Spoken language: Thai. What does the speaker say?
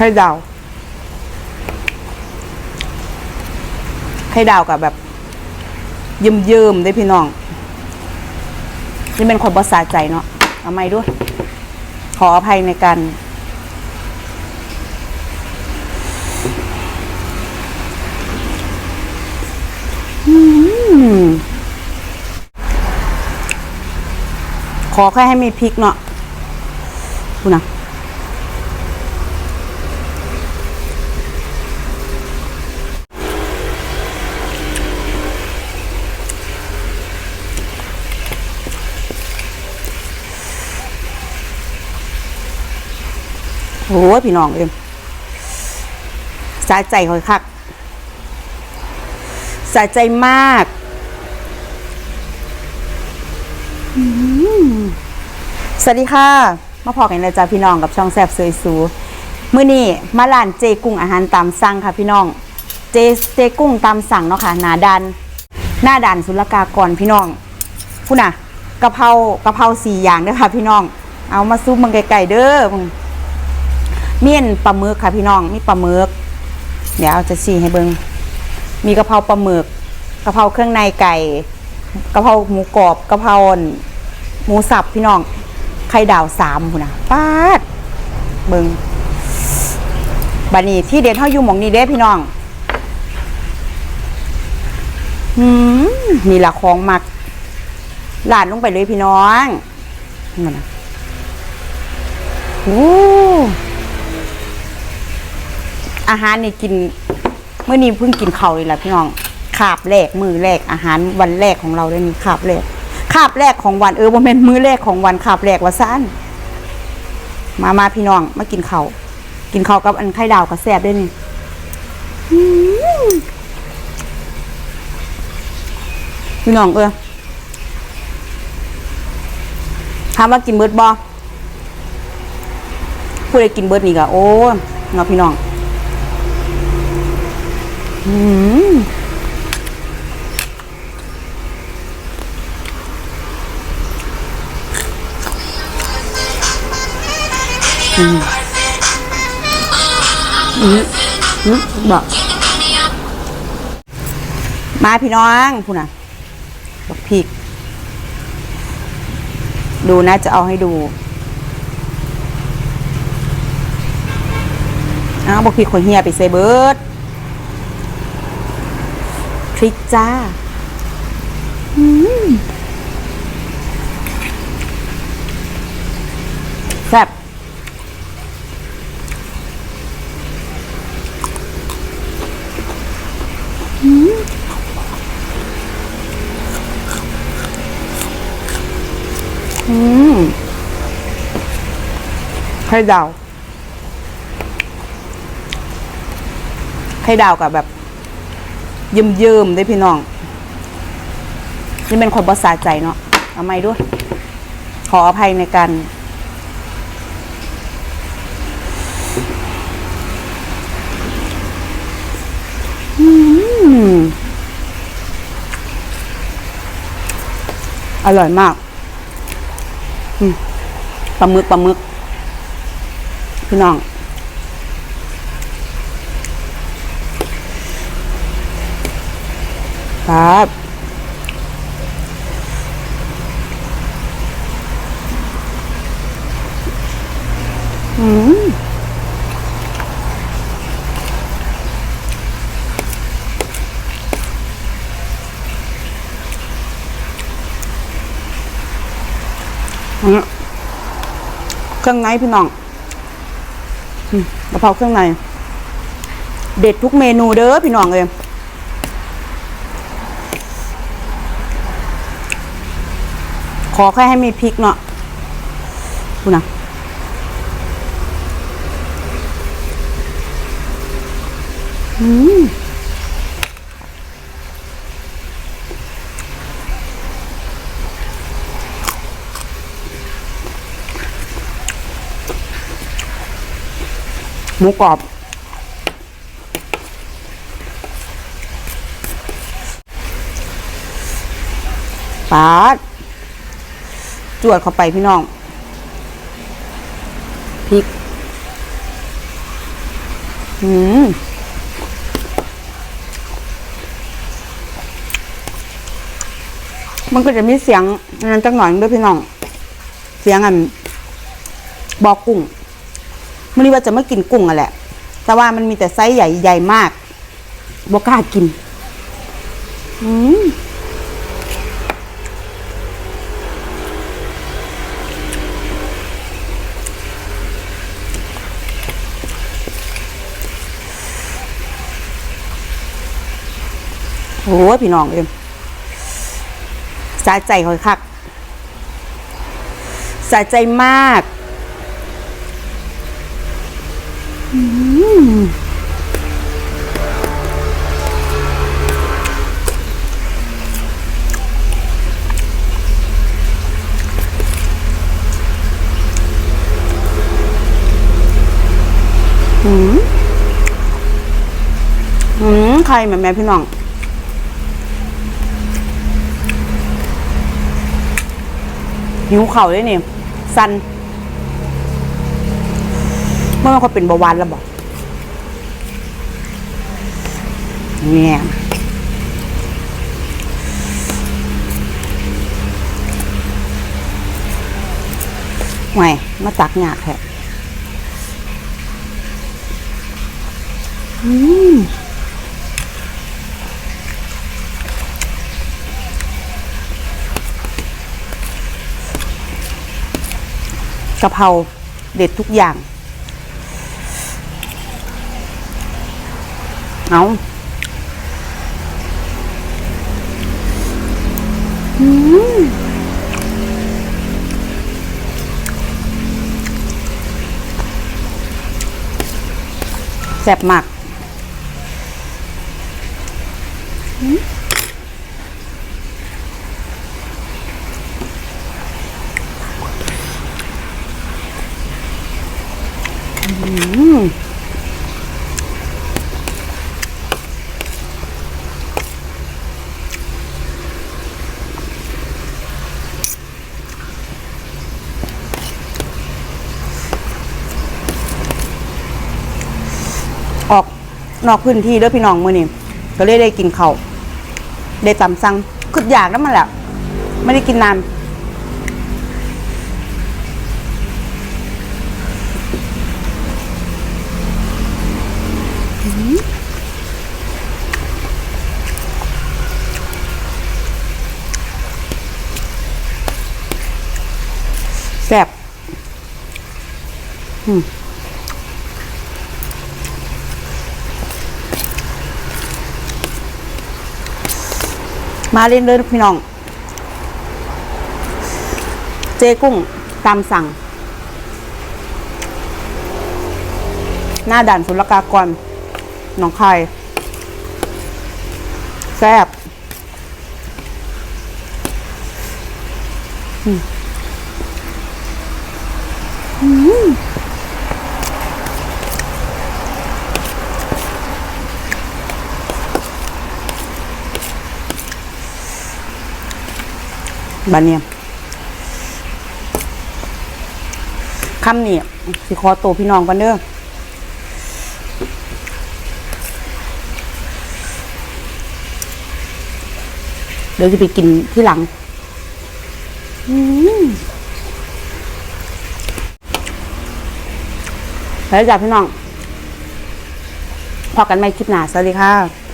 ไข่ดาวไข่ดาวกับแบบเยิ้มเยิมๆได้พี่น้อง นี่เป็นคนภาษาใจเนาะเอาไม่ด้วย ขออภัยในการอืมขอแค่ให้มีพริกเนาะดูนะ โอ้ยพี่น้องเอ็มสาใจคอยคักสะใจมากสวัสดีค่ะ มาพอกันเลยจ้าพี่น้องกับช่องแซบเซยสูมื้อนี้มาร้านเจกุ้งอาหารตามสั่งค่ะพี่น้อง เจเจกุ้งตามสั่งเนาะค่ะหนาดัน หน้าด่านศุลกากรพี่น้องพูน่ะกะเพรากะเพราสี่อย่างเด้อค่ะพี่น้อง เอามาซุปมันไก่ๆเด้อมึง เมี่ยนปลาหมึกค่ะพี่น้องมีปลาหมึกเดี๋ยวเอาจะชี้ให้เบิงมีกะเพราปลาหมึกกะเพราเครื่องในไก่กะเพราหมูกรอบกะเพราหมูสับพี่น้องไข่ดาวสามพุ่นะป้าดเบิงบัดนี้ที่เด็ดเท่าอยู่หมองนี้เด้พี่น้องอืมนี่ละของมักลาดลงไปเลยพี่น้องนั่นนะโอ้ อาหารนี่กินเมื่อนี้เพิ่งกินข้าวเลยแหละพี่น้องขาบแรกมือแรกอาหารวันแรกของเราเลยนี่ขาบแรกขาบแรกของวันเออโมเมนมือแรกของวันขาบแรกว่าซ่านมามาพี่น้องมากินข้าวกินข้าวกับอันไข่ดาวกับแซ่บด้วยนี่พี่น้องเออถามว่ากินเบิร์ดบอผู้ใดกินเบิร์ดนี่ก็โอ้เนาะพี่น้อง อืมอืมอืมมบอกมาพี่น้องพูดนะบอกพริกดูนะจะเอาให้ดูอ้าวบอกพริกคนเฮียไปใส่เบิร์ด พริกจ้าอืมแซ่บอืมอืมไข่ดาวไข่ดาวกับแบบ เยิ้มเยิมๆได้พี่น้อง นี่เป็นคนภาษาใจเนาะเอาไม่ด้วย ขออภัยในการอืมอร่อยมากปลาหมึกปลาหมึก พี่น้อง ครับอืมอันนี้เครื่องในพี่น้องอืมะเพราเครื่องใน เด็ดทุกเมนูเด้อพี่น้องเลย อแค่ให้มีพริกเนาะดูนะอืมหมูกรอบ ปาด จวดเข้าไปพี่น้องพริกอืมมันก็จะมีเสียงนั้นจังหน่อยด้วยพี่น้อง เสียงอันบอกกุ้งมันนี้ว่าจะไม่กินกุ้งอะแหละ แต่ว่ามันมีแต่ไซส์ใหญ่ใหญ่มากบอกล้ากิน อืม โอ้พี่น้องเอ็มสะใจคอยคักสะใจมากอืมอืม อืม ใครแม่แม่พี่น้อง หิวเข่าเลยนี่สันเมื่อเขาเป็นเบาหวานแล้วบอกเนี่ยห่วยมาตักหยากแท้อืม กะเพราเด็ดทุกอย่าง เอาอืมแซ่บมากอืมอืมออก นอกพื้นที่เด้อพี่น้องมื้อนี้ก็เลยได้กินเขาได้ตำสั่งคืออยากแล้วมันแหละไม่ได้กินนานแซ่บอืม มาเล่นเลยพี่น้อง เจกุ้งตามสั่ง หน้าด่านศุลกากรหนองคายแซ่บ บานเนี่ยคำนี่สิขอตัวพี่น้องกันเด้อเดี๋ยวจะไปกินที่หลังแล้วจ้ะพี่น้องพอกันไหมคลิปหนาสวัสดีค่ะ